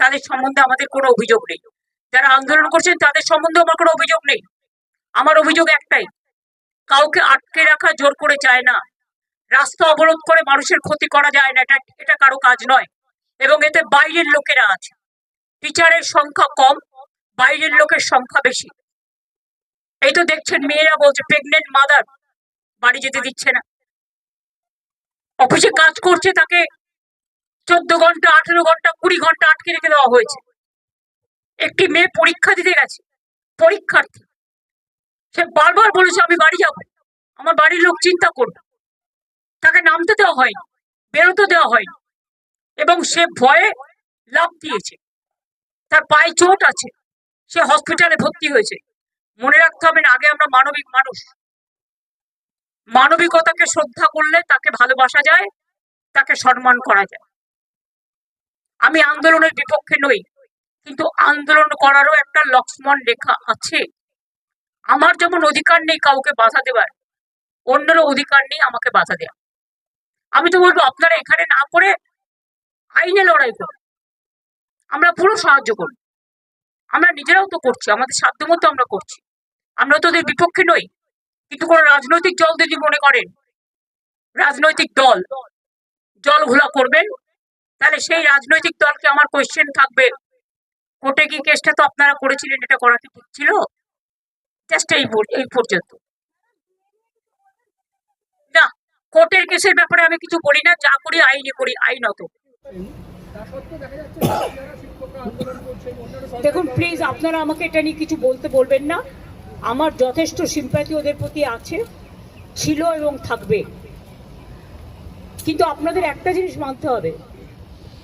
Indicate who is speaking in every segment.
Speaker 1: তাদের সম্বন্ধে আমাদের কোনো অভিযোগ নেই। যারা আন্দোলন করছেন, তাদের সম্বন্ধে আমার কোনো অভিযোগ নেই। আমার অভিযোগ একটাই, কাউকে আটকে রাখা জোর করে যায় না। রাস্তা অবরোধ করে মানুষের ক্ষতি করা যায় না, এটা এটা কারও কাজ নয়। এবং এতে বাইরের লোকেরা আছে। টিচারের সংখ্যা কম, বাইরের লোকের সংখ্যা বেশি। এই তো দেখছেন মেয়েরা বলছে প্রেগনেন্ট মাদার বাড়ি যেতে দিচ্ছে না। অফিসে কাজ করছে তাকে চোদ্দ ঘণ্টা, আঠেরো ঘণ্টা, কুড়ি ঘণ্টা আটকে রেখে দেওয়া হয়েছে। একটি মেয়ে পরীক্ষা দিতে গেছে, পরীক্ষার্থী। সে বারবার বলেছে, আমি বাড়ি যাব। আমার বাড়ির লোক চিন্তা করবে। তাকে নামতে দেওয়া হয়নি, বেরোতে দেওয়া হয়নি। এবং সে ভয়ে লাভ দিয়েছে। তার পায়ে চোট আছে। সে হসপিটালে ভর্তি হয়েছে। মনে রাখতে হবে না, আগে আমরা মানবিক মানুষ। মানবিকতাকে শ্রদ্ধা করলে তাকে ভালোবাসা যায়, তাকে সম্মান করা যায়। আমি আন্দোলনের বিপক্ষে নই, কিন্তু আন্দোলন করারও একটা লক্ষ্মণ রেখা আছে। আমার যেমন অধিকার নেই কাউকে বাধা দেওয়ার অন্যেরও অধিকার নেই আমাকে বাধা দেওয়া আমি তো বলব, আপনারা এখানে না করে আইনে লড়াই করুন। আমরা পুরো সাহায্য করব আমরা নিজেরাও তো করছি, আমাদের সাধ্যমতো আমরা করছি। আমরা তো ওদের বিপক্ষে নই, কিন্তু কোনো রাজনৈতিক দল যদি মনে করেন, রাজনৈতিক দল জল ঘোলা করবেন তাহলে সেই রাজনৈতিক দলকে আমার কোয়েশ্চেন থাকবে। কোর্টে কি কেসটা তো আপনারা করেছিলেন, এটা করা কি ঠিক ছিল? জাস্ট এই এই পর্যন্ত। না, কোর্টের কেসের ব্যাপারে আমি কিছু বলি না, যা করি আইনে করি আইনত
Speaker 2: তা সত্ত্বেও দেখা যাচ্ছে যারা শিক্ষকরা আন্দোলন করছেন অন্যান্য সরকারি
Speaker 1: দেখুন প্লিজ আপনারা আমাকে এটা নিয়ে কিছু বলতে বলবেন না। আমার যথেষ্ট সিম্প্যাথি ওদের প্রতি আছে, ছিল এবং থাকবে। কিন্তু আপনাদের একটা জিনিস মানতে হবে।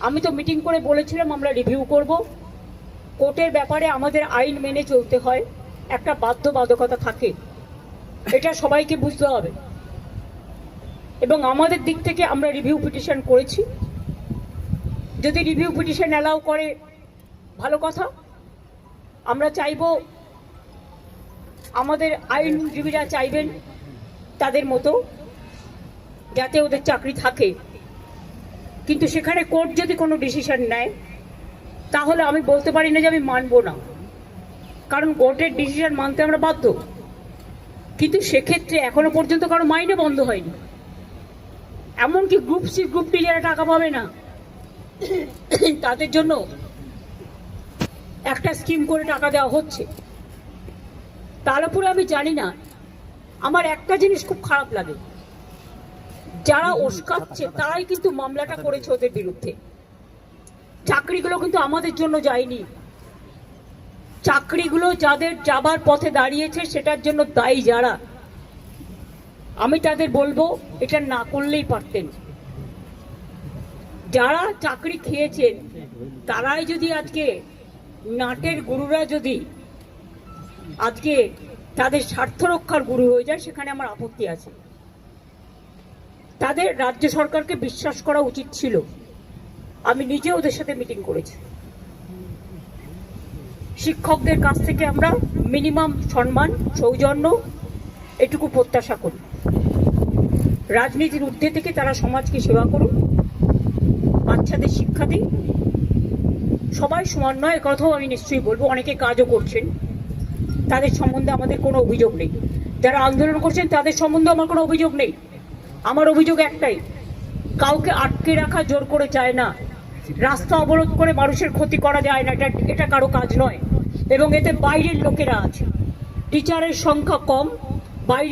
Speaker 1: আমি তো মিটিং করে বলেছিলাম আমরা রিভিউ করব। কোর্টের ব্যাপারে আমাদের আইন মেনে চলতে হয়। একটা বাধ্যবাধকতা থাকে। এটা সবাইকে বুঝতে হবে। এবং আমাদের দিক থেকে আমরা রিভিউ পিটিশন করেছি। যদি রিভিউ পিটিশন অ্যালাউ করে, ভালো কথা। আমরা চাইব আমাদের আইনজীবীরা চাইবেন তাদের মতো, যাতে ওদের চাকরি থাকে। কিন্তু সেখানে কোর্ট যদি কোনো ডিসিশন নেয়, তাহলে আমি বলতে পারি না যে আমি মানব না। কারণ কোর্টের ডিসিশন মানতে আমরা বাধ্য। কিন্তু সেক্ষেত্রে এখনও পর্যন্ত কারও মাইনে বন্ধ হয়নি। এমনকি গ্রুপ সি গ্রুপ ডি যারা টাকা পাবে না, তাদের জন্য একটা স্কিম করে টাকা দেওয়া হচ্ছে। তার উপরে আমি জানি না। আমার একটা জিনিস খুব খারাপ লাগে। যারা ওস্কাচ্ছে, তারাই কিন্তু মামলাটা করেছে ওদের বিরুদ্ধে। চাকরিগুলো কিন্তু আমাদের জন্য যায়নি। চাকরিগুলো যাদের যাবার পথে দাঁড়িয়েছে, সেটার জন্য দায়ী যারা। আমি তাদের বলব, এটা না করলেই পারতেন। যারা চাকরি খেয়েছেন তারাই যদি আজকে নাটের গুরুরা যদি আজকে তাদের স্বার্থ রক্ষার গুরু হয়ে যায়, সেখানে আমার আপত্তি আছে। তাদের রাজ্য সরকারকে বিশ্বাস করা উচিত ছিল। আমি নিজে ওদের সাথে মিটিং করেছি। শিক্ষকদের কাছ থেকে আমরা মিনিমাম সম্মান, সৌজন্য এটুকু প্রত্যাশা করি। রাজনীতির ঊর্ধ্বে থেকে তারা সমাজকে সেবা করুন বাচ্চাদের শিক্ষা দিন সবাই সমান নয় কথাও আমি নিশ্চয়ই বলব, অনেকে কাজও করছেন। তাদের সম্বন্ধে আমাদের কোনো অভিযোগ নেই। যারা আন্দোলন করছেন, তাদের সম্বন্ধে আমার কোনো অভিযোগ নেই। আমার অভিযোগ একটাই, কাউকে আটকে রাখা জোর করে চায় না। রাস্তা অবরোধ করে মানুষের ক্ষতি করা যায় না, এটা এটা কারও কাজ নয়। এবং এতে বাইরের লোকেরা আছে। টিচারের সংখ্যা কম বাইরে